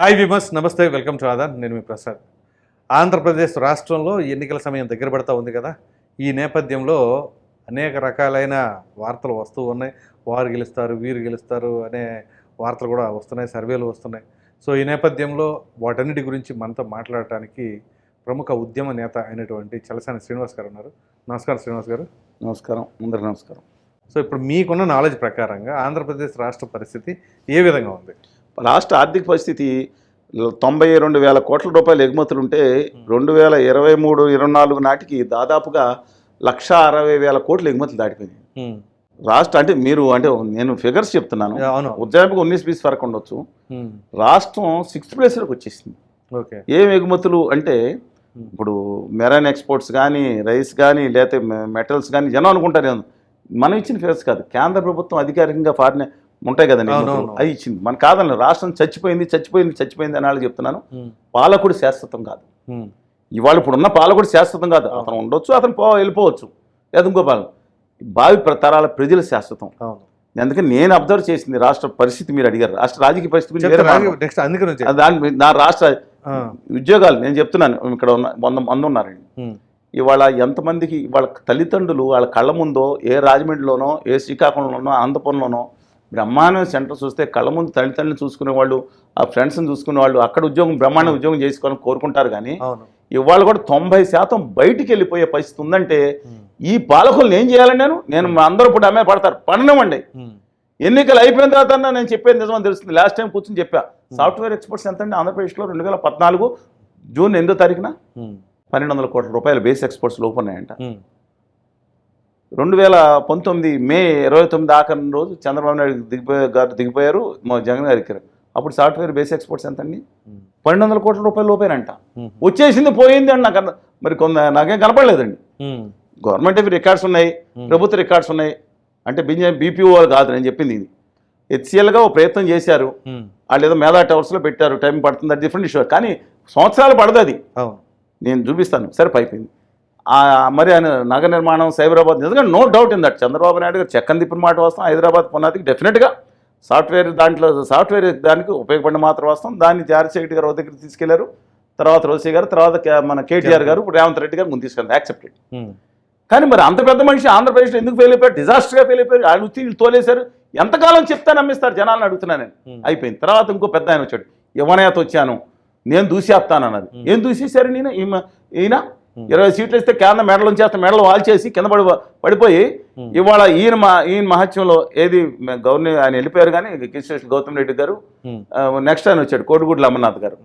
Hi విమస్ నమస్తే welcome to Aadan నేను మీ ప్రసాద్. ఆంధ్రప్రదేశ్ రాష్ట్రంలో ఎన్నికల సమయం దగ్గర పడతా ఉంది కదా. ఈ నేపథ్యంలో అనేక రకాలైన వార్తలు వస్తూ ఉన్నాయి. వారు గెలుస్తారు వీరు గెలుస్తారు అనే వార్తలు కూడా వస్తున్నాయి. సర్వేలు వస్తున్నాయి. సో ఈ నేపథ్యంలో వాటన్నిటి గురించి మనతో మాట్లాడటానికి ప్రముఖ ఉద్యమ నేత అయినటువంటి చలసాని శ్రీనివాస్ గారు ఉన్నారు. నమస్కారం శ్రీనివాస్ గారు. నమస్కారం. అందరికి నమస్కారం. సో ఇప్పుడు మీకున్న నాలెడ్జ్ ప్రకారంగా ఆంధ్రప్రదేశ్ రాష్ట్ర పరిస్థితి ఏ విధంగా ఉంది? రాష్ట్ర ఆర్థిక పరిస్థితి తొంభై రెండు వేల కోట్ల రూపాయల ఎగుమతులు ఉంటే రెండు వేల ఇరవై మూడు ఇరవై నాలుగు నాటికి దాదాపుగా లక్ష అరవై వేల కోట్ల ఎగుమతులు దాటిపోయినాయి. ఉమ్. రాష్ట్ర అంటే మీరు అంటే నేను ఫిగర్స్ చెప్తున్నాను. ఉజ్జాయింపుగా ఉన్నీస్ పీస్ వరకు ఉండొచ్చు. రాష్ట్రం సిక్స్త్ ప్లేస్లోకి వచ్చేసింది. ఏం ఎగుమతులు అంటే ఇప్పుడు మెరైన్ ఎక్స్పోర్ట్స్ కానీ రైస్ కానీ లేకపోతే మెటల్స్ కానీ జనం అనుకుంటారు. మనం ఇచ్చిన ఫిగర్స్ కాదు. కేంద్ర ప్రభుత్వం అధికారికంగా ఫారిన్ ఉంటాయి కదండి. అవి ఇచ్చింది. మన కాదని రాష్ట్రం చచ్చిపోయింది చచ్చిపోయింది చచ్చిపోయింది అని వాళ్ళు చెప్తున్నాను. పాలకుడు శాశ్వతం కాదు. ఇవాళ ఇప్పుడు ఉన్న పాలకుడు శాశ్వతం కాదు. అతను ఉండొచ్చు అతను పో వెళ్ళిపోవచ్చు. లేదా ఇంకో పాలన. భావి తరాల ప్రజలు శాశ్వతం. అందుకని నేను అబ్జర్వ్ చేసింది రాష్ట్ర పరిస్థితి మీరు అడిగారు. రాష్ట్ర రాజకీయ పరిస్థితి అది దాని నా రాష్ట్ర. ఉద్యోగాలు నేను చెప్తున్నాను. ఇక్కడ ఉన్న వంద మంది ఉన్నారండి. ఇవాళ ఎంతమందికి వాళ్ళ తల్లిదండ్రులు వాళ్ళ కళ్ళ ముందో ఏ రాజమండ్రిలోనో ఏ శ్రీకాకుళంలోనో ఆంధ్రపురంలోనో బ్రహ్మాండ సెంటర్ చూస్తే కళ్ళ ముందు తల్లిదండ్రులు చూసుకునే వాళ్ళు ఆ ఫ్రెండ్స్ని చూసుకునే వాళ్ళు అక్కడ ఉద్యోగం బ్రహ్మాండ ఉద్యోగం చేసుకోవాలని కోరుకుంటారు కానీ ఇవాళ కూడా తొంభై శాతం బయటికి వెళ్ళిపోయే పరిస్థితి ఉందంటే. ఈ పాలకులను ఏం చేయాలని నేను? నేను మా అందరూ ఇప్పుడు అమ్మే పడతారు. పడనివ్వండి. ఎన్నికలు అయిపోయిన తర్వాత అన్నా నేను చెప్పేది నిజమని తెలుస్తుంది. లాస్ట్ టైం కూర్చొని చెప్పా. సాఫ్ట్వేర్ ఎక్స్పోర్ట్స్ ఎంత అండి ఆంధ్రప్రదేశ్లో రెండు వేల పద్నాలుగు జూన్ ఎనిమిదో తారీఖున. పన్నెండు వందల కోట్ల రూపాయల బేస్ ఎక్స్పోర్ట్స్ లోపు ఉన్నాయంట. రెండు వేల పంతొమ్మిది మే ఇరవై తొమ్మిది ఆఖరి రోజు చంద్రబాబు నాయుడు దిగిపోయే గారు దిగిపోయారు మా జగన్ గారు ఎక్కారు అప్పుడు సాఫ్ట్వేర్ బేస్ ఎక్స్పోర్ట్స్ ఎంత అండి ఉమ్. పన్నెండు వందల కోట్ల రూపాయల లోపేనంట. ఉమ్. వచ్చేసింది పోయింది అని నాకు మరి కొంత నాకేం కనపడలేదండి. గవర్నమెంట్ ఇవి రికార్డ్స్ ఉన్నాయి Hmm. ప్రభుత్వ రికార్డ్స్ ఉన్నాయి. అంటే బిజె బీపీఓ కాదు నేను చెప్పింది ఇది. హెచ్సిఎల్గా ఓ ప్రయత్నం చేశారు. వాళ్ళు ఏదో మేధా టవర్స్లో పెట్టారు టైం పడుతుంది అది డిఫరెంట్ ఇష్యూ కానీ సంవత్సరాలు పడదు అది. నేను చూపిస్తాను. సరే అయిపోయింది ఆ, మరి ఆయన నగర నిర్మాణం సైబరాబాద్ నిజంగా no doubt in that Chandrababu Naidu garu చెక్కన్ తిప్పిన మాట వస్తాం హైదరాబాద్ పునాదికి డెఫినెట్గా సాఫ్ట్వేర్ దాంట్లో సాఫ్ట్వేర్ దానికి ఉపయోగపడిన మాత్రం వస్తాం దాన్ని చారిశేఖర్ గారు దగ్గర తీసుకెళ్ళారు. తర్వాత రోసీ గారు తర్వాత మన కేటీఆర్ గారు ఇప్పుడు రేవంత్ రెడ్డి గారు ముందు తీసుకెళ్ళారు యాక్సెప్టెడ్ ఉమ్. కానీ మరి అంత పెద్ద మనిషి ఆంధ్రప్రదేశ్లో ఎందుకు ఫెయిల్ అయిపోయారు డిజాస్టర్గా ఫెయిల్ అయిపోయారు ఆయన వచ్చి వీళ్ళు తోలేశారు. ఎంతకాలం చెప్తే నమ్మిస్తారు? జనాలను అడుగుతున్నాను నేను. Hmm. అయిపోయింది. తర్వాత ఇంకో పెద్ద ఆయన వచ్చాడు. యవనయాత వచ్చాను. నేను దూసేస్తాను అన్నది ఏం దూసేశారు? నేను ఈయన ఇరవై సీట్లు ఇస్తే కేంద్ర మెడలు ఉంచేస్తే మెడలు వాల్చేసి కింద పడి పడిపోయి. ఇవాళ ఈయన మా ఈయన మహత్యంలో ఏది గవర్నర్ ఆయన వెళ్ళిపోయారు కానీ కిషన్ గౌతమ్ రెడ్డి గారు. నెక్స్ట్ ఆయన వచ్చాడు కోడిగుడ్ల అమర్నాథ్ గారు.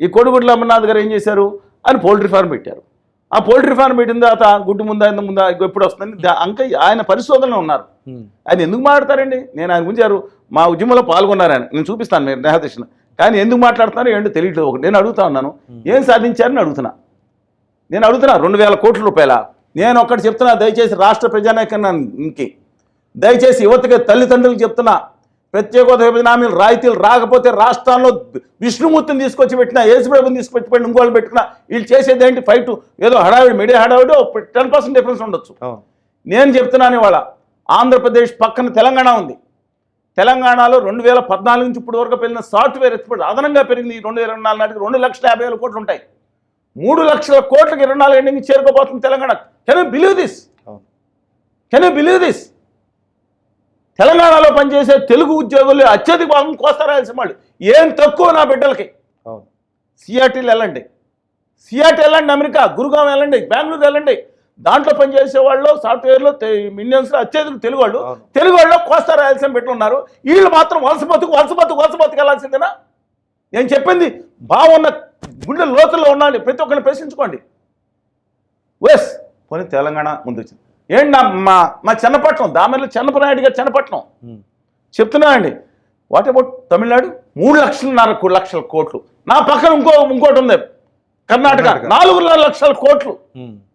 ఈ కోడిగుడ్ల అమర్నాథ్ గారు ఏం చేశారు? ఆయన పౌల్ట్రీ ఫార్మ్ పెట్టారు. ఆ పౌల్ట్రీ ఫార్మ్ పెట్టిన తర్వాత గుడ్డు ముందా ఇంత ముందా ఎప్పుడు వస్తుంది దా- అంక ఆయన పరిశోధనలో ఉన్నారు. ఆయన ఎందుకు మాట్లాడతారండి? నేను ఆయన గురించి ఎవరు- మా ఉద్యమంలో పాల్గొన్నారు ఆయన. నేను చూపిస్తాను మీరు నేహదర్శన. కానీ ఎందుకు మాట్లాడుతున్నారో ఏంటో తెలియట్లేదు. ఒకటి నేను అడుగుతా ఉన్నాను. ఏం సాధించారని అడుగుతున్నా. నేను అడుగుతున్నా రెండు వేల కోట్ల రూపాయల? నేను ఒక్కటి చెప్తున్నా దయచేసి రాష్ట్ర ప్రజానాయకానికి దయచేసి యువతకి తల్లిదండ్రులకు చెప్తున్నా ప్రత్యేక హోదా విభజన హామీలు రాయితీలు రాకపోతే రాష్ట్రాల్లో విష్ణుమూర్తిని తీసుకొచ్చి పెట్టినా యేసుప్రభుని తీసుకొచ్చి పెట్టిన ఇంకోళ్ళు పెట్టినా వీళ్ళు చేసేది ఏంటి? ఫైట్ ఏదో హడావిడి మీడియా హడావిడి టెన్ పర్సెంట్ డిఫరెన్స్ ఉండొచ్చు. నేను చెప్తున్నాను ఇవాళ ఆంధ్రప్రదేశ్ పక్కన తెలంగాణ ఉంది. తెలంగాణలో రెండు వేల పద్నాలుగు నుంచి ఇప్పుడు వరకు పెరిగిన సాఫ్ట్వేర్ ఎక్స్పోర్ట్ అదనంగా పెరిగింది ఈ రెండు వేల ఇరవై నాలుగు నాటికి రెండు లక్షల యాభై వేల కోట్లు ఉంటాయి. మూడు లక్షల కోట్లకి ఇరవై నాలుగు ending చేరుకోబోతుంది Telangana. Can you believe this can you believe this తెలంగాణలో పనిచేసే తెలుగు ఉద్యోగులు అత్యధిక భాగం కోస్తా రాయలసీమ వాళ్ళు. ఏం తక్కువ నా బిడ్డలకి? సిఆర్టీలు వెళ్ళండి. సిఆర్టీ వెళ్ళండి అమెరికా గురుగాం వెళ్ళండి బెంగళూరు వెళ్ళండి. దాంట్లో పనిచేసే వాళ్ళు సాఫ్ట్వేర్లో ఇండియన్స్ అత్యధిక తెలుగు వాళ్ళు. తెలుగు వాళ్ళు కోస్తా రాయలసీమ పెట్టున్నారు వీళ్ళు మాత్రం వలస బతుకు వలస బతుకు వలస బతుకు వెళ్ళాల్సిందేనా? నేను చెప్పింది బాగున్న గుండె లోతుల్లో ఉన్నాను ప్రతి ఒక్కరిని ప్రశ్నించుకోండి. వెస్ పోనీ తెలంగాణ ముందు వచ్చింది ఏంటి నా మా మా చెన్నపట్నం దామెర్లో చెన్నపనాయుడు గారు చెన్నపట్నం. చెప్తున్నా అండి. What about Tamil Nadu? మూడు లక్షలన్నర లక్షల కోట్లు. నా పక్కన ఇంకో ఇంకోటి ఉంది. కర్ణాటక. నాలుగున్నర లక్షల కోట్లు.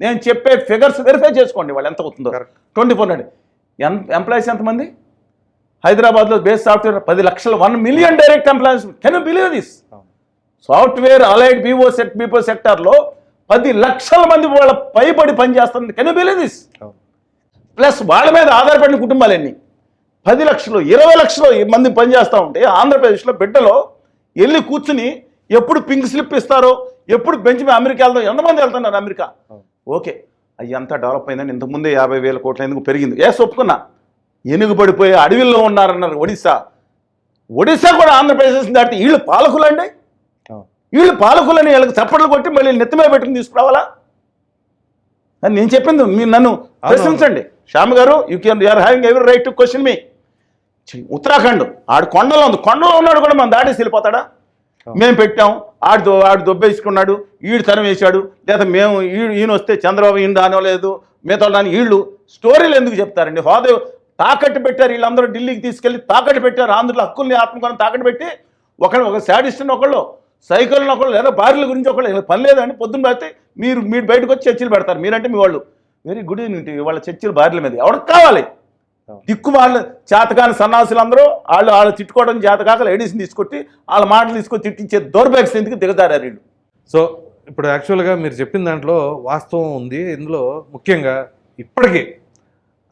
నేను చెప్పే ఫిగర్స్ వెరిఫై చేసుకోండి వాళ్ళు ఎంత అవుతుందో. ట్వంటీ ఫోర్ నాడు ఎంప్లాయీస్ ఎంతమంది? హైదరాబాద్లో బేస్ సాఫ్ట్వేర్ పది లక్షల one million direct employees. Can believe this? Software allied BO check BPO సెక్టార్లో పది లక్షల మంది వాళ్ళ పైబడి పనిచేస్తుంది. కెన్ బిలీవ్ దిస్ ప్లస్ వాళ్ళ మీద ఆధారపడిన కుటుంబాలన్నీ పది లక్షలు ఇరవై లక్షలు మంది పనిచేస్తూ ఉంటే ఆంధ్రప్రదేశ్లో బిడ్డలో వెళ్ళి కూర్చుని ఎప్పుడు పింక్ స్లిప్ ఇస్తారో ఎప్పుడు బెంచ్ మీద అమెరికా వెళ్దాం ఎంతమంది వెళ్తున్నారు అమెరికా. ఓకే అయ్యి అంతా డెవలప్ అయిందని ఇంతకుముందే యాభై వేల కోట్ల ఎందుకు పెరిగింది? ఏ ఒప్పుకున్నా. ఎనుగుబడిపోయి అడవిలో ఉన్నారన్నారు ఒడిశా. ఒడిశా కూడా ఆంధ్రప్రదేశ్ దాటితే వీళ్ళు పాలకులండి. వీళ్ళు పాలకులని వీళ్ళకి చప్పట్లు కొట్టి మళ్ళీ నెత్తిమే పెట్టుకుని తీసుకురావాలా? అని నేను చెప్పింది. మీరు నన్ను ప్రశ్నించండి. Shyam garu you can you're having every right to question me Uttarakhand ఆడు కొండలో ఉంది. కొండలో ఉన్నాడు కూడా మనం దాటేసి వెళ్ళిపోతాడా? మేము పెట్టాం. ఆడు దో- ఆడు దొబ్బేసుకున్నాడు. ఈడు తరం వేశాడు లేదా మేము ఈడు ఈయన వస్తే చంద్రబాబు ఈయన దానో లేదు మిగతా దాని వీళ్ళు స్టోరీలు ఎందుకు చెప్తారండి? హోదా తాకట్టు పెట్టారు వీళ్ళందరూ ఢిల్లీకి తీసుకెళ్ళి తాకట్టు పెట్టారు. ఆంధ్రుల హక్కుల్ని ఆత్మకొని తాకట్టు పెట్టి ఒకళ్ళు ఒక శాడిస్ట్ని ఒకళ్ళు సైకిల్ని ఒకళ్ళు లేదా భార్యల గురించి ఒకళ్ళు పని లేదండి పొద్దున్న పెడితే మీరు మీరు బయటకు వచ్చి చర్చలు పెడతారు. మీరంటే మీ వాళ్ళు. వెరీ గుడ్ ఈవినింగ్ వాళ్ళ చర్చలు భార్యల మీద. ఎవరికి కావాలి? దిక్కు వాళ్ళు చేతకాని సన్నాసులు అందరూ వాళ్ళు వాళ్ళు తిట్టుకోవడం చేతకాక లేడీస్ని తీసుకొట్టి వాళ్ళ మాటలు తీసుకొని తిట్టించే దౌర్భాగ్య స్థితికి దిగజారారు వీళ్ళు. సో ఇప్పుడు యాక్చువల్గా మీరు చెప్పిన దాంట్లో వాస్తవం ఉంది. ఇందులో ముఖ్యంగా ఇప్పటికీ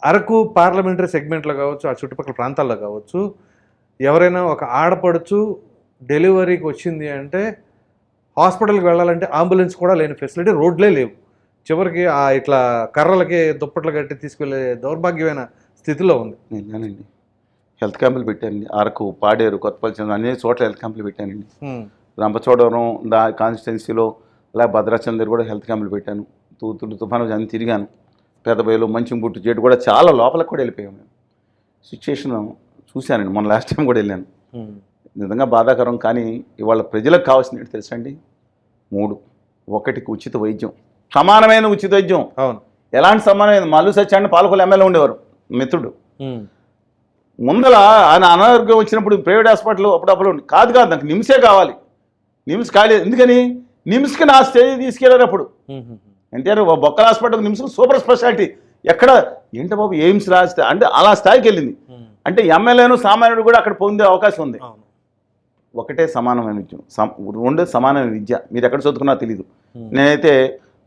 అరకు పార్లమెంటరీ సెగ్మెంట్లో కావచ్చు ఆ చుట్టుపక్కల ప్రాంతాల్లో కావచ్చు ఎవరైనా ఒక ఆడపడుచు డెలివరీకి వచ్చింది అంటే హాస్పిటల్కి వెళ్ళాలంటే అంబులెన్స్ కూడా లేని ఫెసిలిటీ రోడ్లే లేవు. చివరికి ఆ ఇట్లా కర్రలకి దుప్పట్లు కట్టి తీసుకెళ్ళే దౌర్భాగ్యమైన స్థితిలో ఉంది. నేనండి హెల్త్ క్యాంపులు పెట్టానండి అరకు పాడేరు కొత్తపల్లి అన్ని చోట్ల హెల్త్ క్యాంపులు పెట్టానండి. రంపచోడవరం దా కాన్స్టిట్యున్సీలో అలా భద్రాచలం దగ్గర కూడా హెల్త్ క్యాంపులు పెట్టాను. తూతులు తుఫాను అన్ని తిరిగాను. పెద్దబయలు మంచి బుట్టు చెట్టు కూడా చాలా లోపలికి కూడా వెళ్ళిపోయాం మేము. సిచ్యుయేషన్ చూశానండి. మొన్న లాస్ట్ టైం కూడా వెళ్ళాను. నిజంగా బాధాకరం కానీ ఇవాళ ప్రజలకు కావాల్సింది ఏంటి తెలుసండి? మూడు. ఒకటికి ఉచిత వైద్యం. సమానమైన ఉచిత వైద్యం. అవును. ఎలాంటి సమానమైన? మల్లు సత్యాన్ని పాలకొల్లు ఎమ్మెల్యే ఉండేవారు మిత్రుడు. ముందల ఆయన అనారోగ్యం వచ్చినప్పుడు ప్రైవేట్ హాస్పిటల్ అప్పుడప్పుడు కాదు కాదు నాకు నిమ్సే కావాలి. నిమ్స్ కాలేదు ఎందుకని? నిమ్స్కి నా స్టేజ్ తీసుకెళ్ళారు అప్పుడు. ఎన్టీఆర్ బొక్కల హాస్పిటల్ నిమ్స్ సూపర్ స్పెషాలిటీ. ఎక్కడ? ఏంటి బాబు ఎయిమ్స్ రాస్తే అంటే అలా స్థాయికి వెళ్ళింది. అంటే ఎమ్మెల్యేను సామాన్యుడు కూడా అక్కడ పొందే అవకాశం ఉంది. ఒకటే సమానమైన విద్య రెండు సమానమైన విద్య. మీరు ఎక్కడ చదువుకున్నా తెలీదు. నేనైతే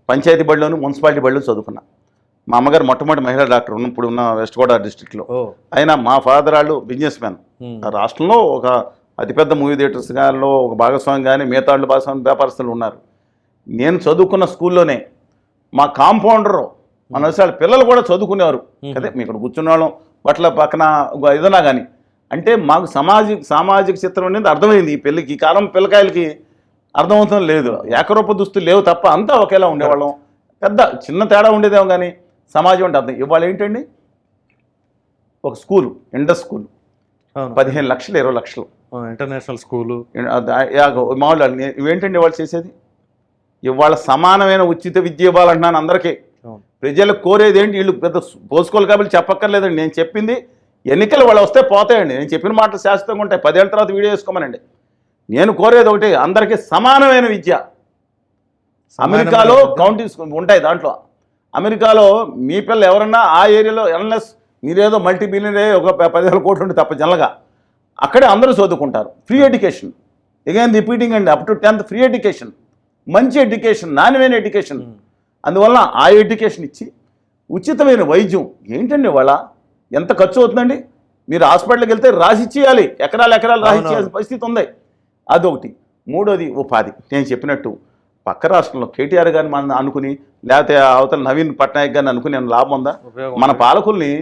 పంచాయతీ బడిలోను మున్సిపాలిటీ బడిలో చదువుకున్నా. మా అమ్మగారు మొట్టమొదటి మహిళా డాక్టర్ ఉన్న ఇప్పుడు ఉన్న వెస్ట్ గోదావరి డిస్టిక్లో అయినా మా ఫాదర్ వాళ్ళు బిజినెస్ మ్యాన్. రాష్ట్రంలో ఒక అతిపెద్ద మూవీ థియేటర్స్ గానిలో ఒక భాగస్వామి కానీ మిగతా వాళ్ళు భాగస్వామి వ్యాపారస్తులు ఉన్నారు. నేను చదువుకున్న స్కూల్లోనే మా కాంపౌండర్ మన వాళ్ళ పిల్లలు కూడా చదువుకునేవారు. అదే మీ ఇక్కడ కూర్చున్న వాళ్ళం బట్ల పక్కన ఒక ఏదైనా కానీ అంటే మాకు సామాజిక సామాజిక చిత్రం అనేది అర్థమైంది ఈ పెళ్ళికి. ఈ కాలం పిల్లకాయలకి అర్థమవుతుంది లేదు. ఏకరూప దుస్తులు లేవు తప్ప అంతా ఒకేలా ఉండేవాళ్ళం. పెద్ద చిన్న తేడా ఉండేదేమో కానీ సమాజం అంటే అర్థం. ఇవాళ ఏంటండి? ఒక స్కూల్ ఇండస్ స్కూల్. పదిహేను లక్షలు ఇరవై లక్షలు. International school. మామూలు ఇవేంటండి ఇవాళ చేసేది? ఇవాళ సమానమైన ఉచిత విద్య ఇవ్వాలంటున్నాను అందరికీ. ప్రజలకు కోరేది ఏంటి? వీళ్ళు పెద్ద పోసుకోవాలి కాబట్టి చెప్పక్కర్లేదండి. నేను చెప్పింది ఎన్నికలు వాళ్ళు వస్తే పోతాయండి. నేను చెప్పిన మాటలు శాశ్వతంగా ఉంటాయి. పదేళ్ళ తర్వాత వీడియో వేసుకోమనండి నేను కోరేది ఒకటి అందరికీ సమానమైన విద్య. అమెరికాలో కౌంటీస్ ఉంటాయి దాంట్లో. అమెరికాలో మీ పిల్లలు ఎవరన్నా ఆ ఏరియాలో ఎన్ఎస్ మీరేదో మల్టీ బిలియనరే ఒక పదివేల కోట్లు ఉంటే తప్ప జనరల్గా అక్కడే అందరూ చదువుకుంటారు. ఫ్రీ ఎడ్యుకేషన్ అగైన్ రిపీటింగ్ అండి up to tenth free education మంచి ఎడ్యుకేషన్ నాణ్యమైన ఎడ్యుకేషన్ అందువల్ల ఆ ఎడ్యుకేషన్ ఇచ్చి ఉచితమైన వైద్యం. ఏంటండి వాళ్ళ ఎంత ఖర్చు అవుతుందండి? మీరు హాస్పిటల్కి వెళ్తే రాసి ఇచ్చేయాలి. ఎకరాలు ఎకరాలు రాసి. ఇచ్చేయాల్సిన పరిస్థితి ఉంది. అదొకటి. మూడోది ఉపాధి. నేను చెప్పినట్టు పక్క రాష్ట్రంలో కేటీఆర్ గారిని మనం అనుకుని లేకపోతే అవతల నవీన్ పట్నాయక్ గారిని అనుకుని లాభం ఉందా? మన పాలకుల్ని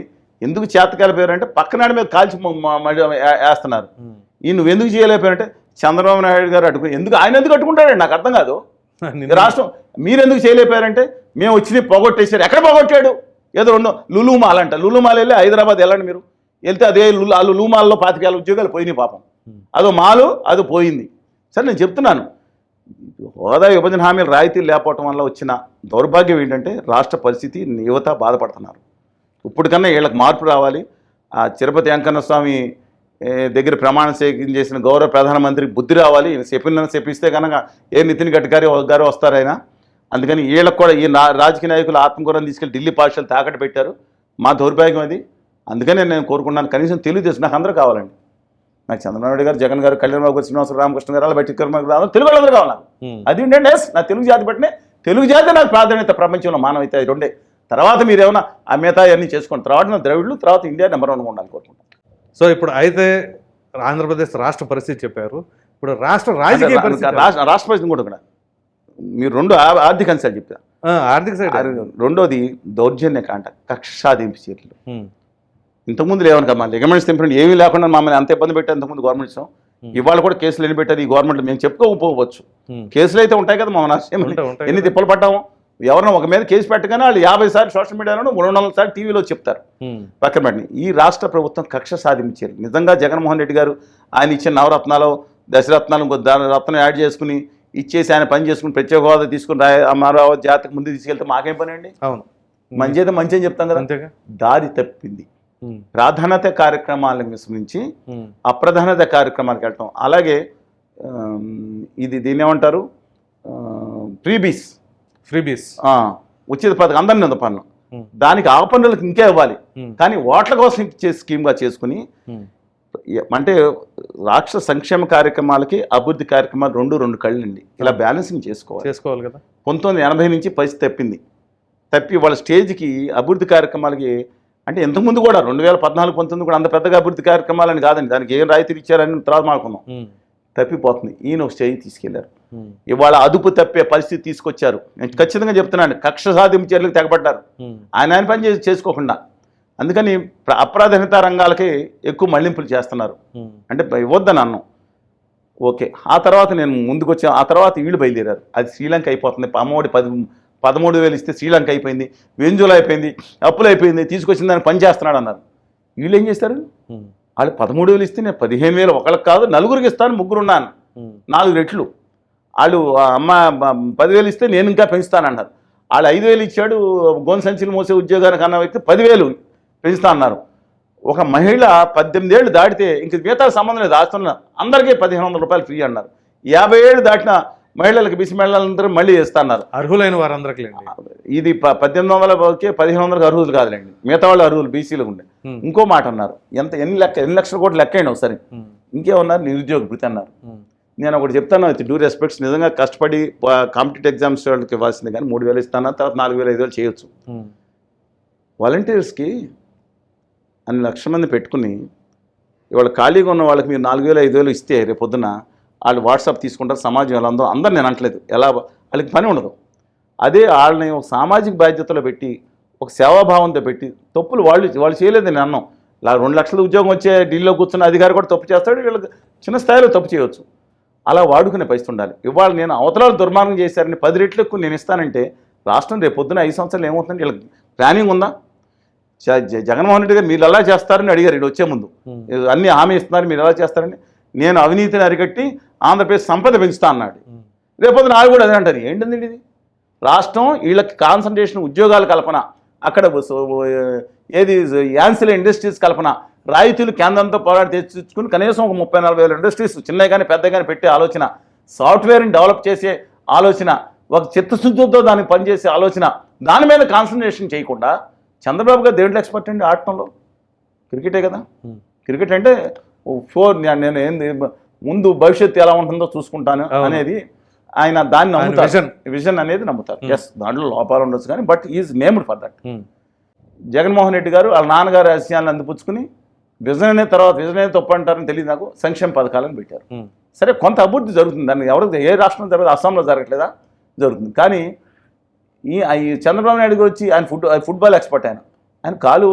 ఎందుకు చేతకాలిపోయారంటే పక్కనాడి మీద కాల్చి వేస్తున్నారు. ఈ నువ్వు ఎందుకు చేయలేకపోయారంటే చంద్రబాబు నాయుడు గారు అడ్డుకుని ఎందుకు ఆయన ఎందుకు అడ్డుకుంటాడండి? నాకు అర్థం కాదు. రాష్ట్రం మీరు ఎందుకు చేయలేకపోయారంటే మేము వచ్చి పోగొట్టేశారు. ఎక్కడ పోగొట్టాడు? ఏదో రెండు లులు మాల్ అంట. లులు మాల్ వెళ్ళి హైదరాబాద్ వెళ్ళండి మీరు. వెళ్తే అదే లులు ఆ లులు మాల్లో పాతిక వేల ఉద్యోగాలు పోయినాయి పాపం. అదో మాలు అది పోయింది. సరే నేను చెప్తున్నాను. హోదా విభజన హామీలు రాయితీలు లేకపోవటం వల్ల వచ్చిన దౌర్భాగ్యం ఏంటంటే రాష్ట్ర పరిస్థితి యువత బాధపడుతున్నారు. ఇప్పటికన్నా వీళ్ళకి మార్పు రావాలి. ఆ తిరుపతి వెంకన్న స్వామి దగ్గర ప్రమాణ స్వీకారం చేసిన గౌరవ ప్రధానమంత్రి బుద్ధి రావాలి. చెప్పిన చెప్పిస్తే కనుక ఏ నితిన్ గడ్కరీ గారు వస్తారైనా అందుకని వీళ్ళకి కూడా ఈ రాజకీయ నాయకులు ఆత్మకూరని తీసుకెళ్ళి ఢిల్లీ పాఠశాల తాకట్టు పెట్టారు. మా దౌర్భాగ్యం అది. అందుకనే నేను కోరుకున్నాను కనీసం తెలుగుదేశం నాకు అందరూ కావాలండి. నాకు చంద్రబాబు నాయుడు గారు జగన్ గారు కళ్యాణ్ బాబు గారు శ్రీనివాస రామకృష్ణ గారు అలా బట్టి రావాలి తెలుగు వాళ్ళందరూ కావాలి. అది ఏంటంటే ఎస్, నా తెలుగు జాతి బట్టినే తెలుగు జాతి నాకు ప్రాధాన్యత ప్రపంచంలో మానవత అది రెండే తర్వాత మీరు ఏమైనా ఆ మిగతా అన్నీ చేసుకోండి. తర్వాత నా ద్రవిడులు తర్వాత ఇండియా నెంబర్ వన్ ఉండాలని కోరుకుంటాను సో ఇప్పుడు అయితే ఆంధ్రప్రదేశ్ రాష్ట్ర పరిస్థితి చెప్పారు. ఇప్పుడు రాష్ట్ర రాజకీయ రాష్ట్ర రాష్ట్ర పరిస్థితి కూడా మీరు రెండు ఆర్థిక అంశాలు చెప్తా. ఆర్థిక రెండోది దౌర్జన్య కాంట కక్ష సాధింపు చర్యలు ఇంతకుముందు లేవను కదా మా లిగమెంట్స్ తెంపిన ఏమీ లేకుండా మమ్మల్ని అంత ఇబ్బంది పెట్టారు ఇంతకుముందు గవర్నమెంట్ ఇస్తాం. ఇవాళ కూడా కేసులు ఎన్ని పెట్టారు ఈ గవర్నమెంట్ మేము చెప్పుకోకపోవచ్చు. కేసులు అయితే ఉంటాయి కదా మమ్మల్ని ఉంటాయి ఎన్ని. తిప్పలు పడ్డాము? ఎవరైనా ఒక మీద కేసు పెట్టగానే వాళ్ళు యాభై సార్లు సోషల్ మీడియాలో మూడు వందల సార్లు టీవీలో చెప్తారు. పక్కన పెట్టండి. ఈ రాష్ట్ర ప్రభుత్వం కక్ష సాధించారు నిజంగా జగన్మోహన్ రెడ్డి గారు ఆయన ఇచ్చిన నవరత్నాలు దశరత్నాలు ఇంకో దాని రత్నం యాడ్ చేసుకుని ఇచ్చేసి ఆయన పని చేసుకుని ప్రత్యేక హోదా తీసుకుని రాయ అమరావతి జాతకు ముందు తీసుకెళ్తే మాకేం పని అండి అవును. మంచి అయితే మంచి అని చెప్తాం కదా? దారి తప్పింది. ప్రాధాన్యత కార్యక్రమాలకు విస్మరించి ఉమ్, అప్రధానత కార్యక్రమాలకు వెళ్ళటం అలాగే ఇది దీన్ని ఏమంటారు? Freebies freebies. ఉచిత పథకం అందరినీ ఉంది ఉమ్, దానికి ఆ పనులకు ఇంకే ఇవ్వాలి. కానీ ఓట్ల కోసం ఇచ్చే స్కీమ్గా చేసుకుని అంటే రాష్ట్ర సంక్షేమ కార్యక్రమాలకి అభివృద్ధి కార్యక్రమాలు రెండు రెండు కళ్ళండి. ఇలా బ్యాలెన్సింగ్ చేసుకోవాలి. చేసుకోవాలి కదా. పంతొమ్మిది ఎనభై నుంచి పరిస్థితి తప్పింది. తప్పి వాళ్ళ స్టేజ్కి అభివృద్ధి కార్యక్రమాలకి అంటే ఇంతకుముందు కూడా రెండు వేల పద్నాలుగు పంతొమ్మిది కూడా అంత పెద్దగా అభివృద్ధి కార్యక్రమాలని కాదండి. దానికి ఏం రాయితీలు ఇచ్చారని తర్వాత మాట్లాడుకుందాం ఉమ్, తప్పిపోతుంది. ఈయన ఒక స్టేజ్ తీసుకెళ్ళారు. ఇవాళ అదుపు తప్పే పరిస్థితి తీసుకొచ్చారు. నేను ఖచ్చితంగా చెప్తున్నాను కక్ష సాధింపు చర్యలకు తెగబడ్డారు ఆయన ఆయన పని చేసి చేసుకోకుండా. అందుకని ప్ర- అప్రాధాన్యత రంగాలకి ఎక్కువ మళ్ళింపులు చేస్తున్నారు. అంటే ఇవ్వద్దని అన్నాం. ఓకే. ఆ తర్వాత నేను ముందుకు వచ్చా ఆ తర్వాత వీళ్ళు బయలుదేరారు. అది శ్రీలంక అయిపోతుంది. అమ్మఒడి పది పదమూడు వేలు ఇస్తే శ్రీలంక అయిపోయింది. వెంజులు అయిపోయింది. అప్పులు అయిపోయింది. తీసుకొచ్చిన దాన్ని పని చేస్తున్నాడు అన్నారు. వీళ్ళు ఏం చేస్తారు? వాళ్ళు పదమూడు వేలు ఇస్తే నేను పదిహేను వేలు ఒకళ్ళకి కాదు నలుగురికి ఇస్తాను ముగ్గురు ఉన్నాను నాలుగు రెట్లు. వాళ్ళు అమ్మ పదివేలు ఇస్తే నేను ఇంకా పెంచుతానన్నారు. వాళ్ళు ఐదు వేలు ఇచ్చాడు గోన్ సంచులు మోసే ఉద్యోగానికి అన్న వ్యక్తి పదివేలు. పెంచుతా అన్నారు. ఒక మహిళ పద్దెనిమిది ఏళ్ళు దాటితే ఇంక మిగతా సంబంధం లేదు. ఆస్తున్న అందరికీ పదిహేను వందల రూపాయలు ఫ్రీ అన్నారు. యాభై ఏళ్ళు దాటిన మహిళలకు బిసి మహిళలందరూ మళ్ళీ ఇస్తా అన్నారు. అర్హులైన వారందరికీ ఇది పద్దెనిమిది వందలకి పదిహేను వందలకు అర్హులు కాదులేండి. మిగతా వాళ్ళు అర్హులు బీసీలు ఉండే. ఇంకో మాట అన్నారు. ఎంత ఎన్ని లెక్క ఎన్ని లక్షల కోట్లు లెక్కండి ఒకసారి. ఇంకేమన్నారు నిరుద్యోగ భృతి అన్నారు. నేను ఒకటి చెప్తాను విత్ డ్యూ రెస్పెక్ట్స్ నిజంగా కష్టపడి కాంపిటేటివ్ ఎగ్జామ్స్ వాళ్ళకి ఇవ్వాల్సింది కానీ మూడు వేలు ఇస్తాను? తర్వాత నాలుగు వేలు ఐదు వేలు చేయొచ్చు. వాలంటీర్స్కి అని లక్షల మంది పెట్టుకుని ఇవాళ ఖాళీగా ఉన్న వాళ్ళకి మీరు నాలుగు వేలు ఐదు వేలు ఇస్తే రేపు పొద్దున వాళ్ళు వాట్సాప్ తీసుకుంటారు సమాజం ఎలా ఉందో అందరు నేను అనట్లేదు. ఎలా వాళ్ళకి పని ఉండదు. అదే వాళ్ళని ఒక సామాజిక బాధ్యతలో పెట్టి ఒక సేవాభావంతో పెట్టి తప్పులు వాళ్ళు వాళ్ళు చేయలేదు నేను అన్నాం. ఇలా రెండు లక్షల ఉద్యోగం వచ్చే ఢిల్లీలో కూర్చున్న అధికారి కూడా తప్పు చేస్తాడు వీళ్ళకి చిన్న స్థాయిలో తప్పు చేయవచ్చు అలా వాడుకునే పరిస్థితి ఉండాలి. ఇవాళ నేను అవతలాలు దుర్మార్గం చేశారని పది రెట్లు ఎక్కువ నేను ఇస్తానంటే రాష్ట్రం రేపు పొద్దున ఐదు సంవత్సరాలు ఏమవుతుందంటే వీళ్ళకి ప్లానింగ్ ఉందా? జగన్మోహన్ రెడ్డి గారు మీరు ఎలా చేస్తారని అడిగారు ఇక్కడ వచ్చే ముందు. అన్ని హామీ ఇస్తున్నారు మీరు ఎలా చేస్తారని. నేను అవినీతిని అరికట్టి ఆంధ్రప్రదేశ్ సంపద పెంచుతా అన్నాడు. ఉమ్, రేపొద్దున నాడు కూడా అదే అంటారు ఏంటండి ఇది? రాష్ట్రం వీళ్ళకి కాన్సన్ట్రేషన్ ఉద్యోగాల కల్పన అక్కడ ఏది యాన్సిల్ ఇండస్ట్రీస్ కల్పన రాయితీలు కేంద్రంతో పోరాడి తెచ్చుకుని కనీసం ఒక ముప్పై నలభై వేల ఇండస్ట్రీస్ చిన్నవి కానీ పెద్ద కానీ పెట్టే ఆలోచన సాఫ్ట్వేర్ని డెవలప్ చేసే ఆలోచన ఒక చిత్తశుద్ధితో దానికి పనిచేసే ఆలోచన దాని మీద కాన్సన్ట్రేషన్ చేయకుండా చంద్రబాబు గారు దేంట్లో ఎక్స్పర్ట్ అండి ఆడటంలో క్రికెటే కదా? ఉమ్, క్రికెట్ అంటే ఫోర్ నేను ఏంది ముందు భవిష్యత్తు ఎలా ఉంటుందో చూసుకుంటాను. అనేది ఆయన దాన్ని నమ్ముతారు. విజన్ అనేది నమ్ముతారు. Hmm. ఎస్ దాంట్లో లోపాలు ఉండొచ్చు కానీ but is named for that Jaganmohan Reddy garu వాళ్ళ నాన్నగారు ఆశయాలను అందిపుచ్చుకుని విజన్ అనే తర్వాత విజన్ అనేది తప్పు అంటారని తెలియదు నాకు సంక్షేమ పథకాలను పెట్టారు. ఉమ్, సరే కొంత అభివృద్ధి జరుగుతుంది. దాన్ని ఎవరు ఏ రాష్ట్రంలో జరగదు అస్సాంలో జరగట్లేదా? జరుగుతుంది. కానీ ఈ చంద్రబాబు నాయుడు గారు వచ్చి ఆయన ఫుట్ ఫుట్బాల్ ఎక్స్పర్ట్ ఆయన. ఆయన కాలు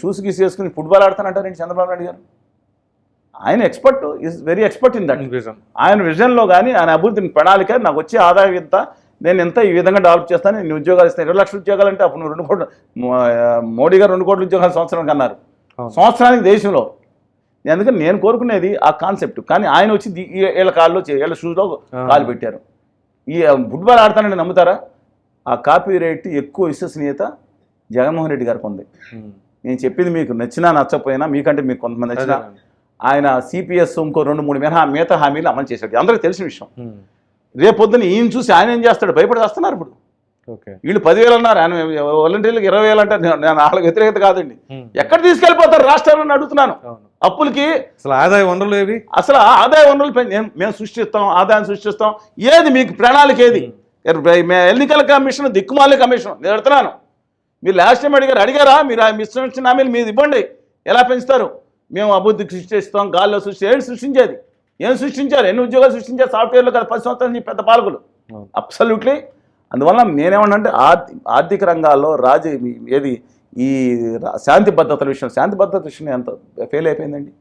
షూస్ గీసి వేసుకుని ఫుట్బాల్ ఆడతానంటారండి చంద్రబాబు నాయుడు గారు? ఆయన expert is very expert in that. Vision. ఆయన విజన్లో కానీ ఆయన అభివృద్ధిని ప్రణాళిక నాకు వచ్చే ఆదాయం ఇంత నేను ఎంత ఈ విధంగా డెవలప్ చేస్తాను నేను ఉద్యోగాలు ఇస్తాను ఇరవై లక్షల ఉద్యోగాలు అంటే అప్పుడు రెండు కోట్లు మోడీ గారు రెండు కోట్ల ఉద్యోగాలు సంవత్సరానికి అన్నారు. సంవత్సరానికి దేశంలో. అందుకని నేను కోరుకునేది ఆ కాన్సెప్ట్. కానీ ఆయన వచ్చి వీళ్ళ కాళ్ళు వీళ్ళ షూస్లో ఆ. కాలు పెట్టారు. ఈ ఫుట్బాల్ ఆడతానని నమ్ముతారా? ఆ కాపీ రేట్ ఎక్కువ విశ్వసనీయత జగన్మోహన్ రెడ్డి గారికి ఉంది. నేను చెప్పింది మీకు నచ్చినా నచ్చకపోయినా మీకంటే మీకు కొంతమంది నచ్చినా. ఆయన సిపిఎస్ ఇంకో రెండు మూడు మినహా మిగతా హామీలు అమలు చేశాడు. అందరికీ తెలిసిన విషయం. రేపొద్దున ఈయన చూసి ఆయన ఏం చేస్తాడు? భయపడి వస్తున్నారు ఇప్పుడు. ఓకే. వీళ్ళు పదివేలు అన్నారు. ఆయన వాలంటీర్లకు ఇరవై వేలు అంటే నేను వాళ్ళకి వ్యతిరేకత కాదండి. ఎక్కడ తీసుకెళ్ళిపోతారు రాష్ట్రాలను అడుగుతున్నాను. అప్పులకి అసలు ఆదాయ వనరులు ఏవి? అసలు ఆదాయ వనరులు పెం- మేము- సృష్టిస్తాం ఆదాయం సృష్టిస్తాం. ఏది మీకు ప్రణాళిక ఏది? ఎన్నికల కమిషన్ దిక్కుమాలి కమిషన్. నేను అడుగుతున్నాను. మీరు లాస్ట్ టైం అడిగారు అడిగారా? మీరు ఆ మీ ఇచ్చిన హామీలు మీరు ఇవ్వండి. ఎలా పెంచుతారు? మేము అభివృద్ధి సృష్టిస్తాం గాల్లో సృష్టి ఏంటి సృష్టించేది? ఏం సృష్టించారు? ఎన్ని ఉద్యోగాలు సృష్టించారు? సాఫ్ట్వేర్లో కదా పది సంవత్సరాల పెద్ద పాలకులు. అబ్సల్యూట్లీ. అందువల్ల నేనేమన్నంటే ఆర్థి ఆర్థిక రంగాల్లో రాజు ఏది ఈ శాంతి భద్రతల విషయం శాంతి భద్రత విషయం ఎంత ఫెయిల్ అయిపోయిందండి.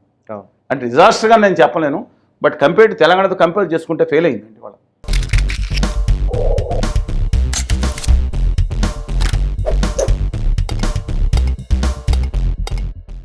అంటే డిజాస్టర్గా నేను చెప్పలేను బట్ కంపేర్ తెలంగాణతో కంపేర్ చేసుకుంటే ఫెయిల్ అయిందండి వాళ్ళ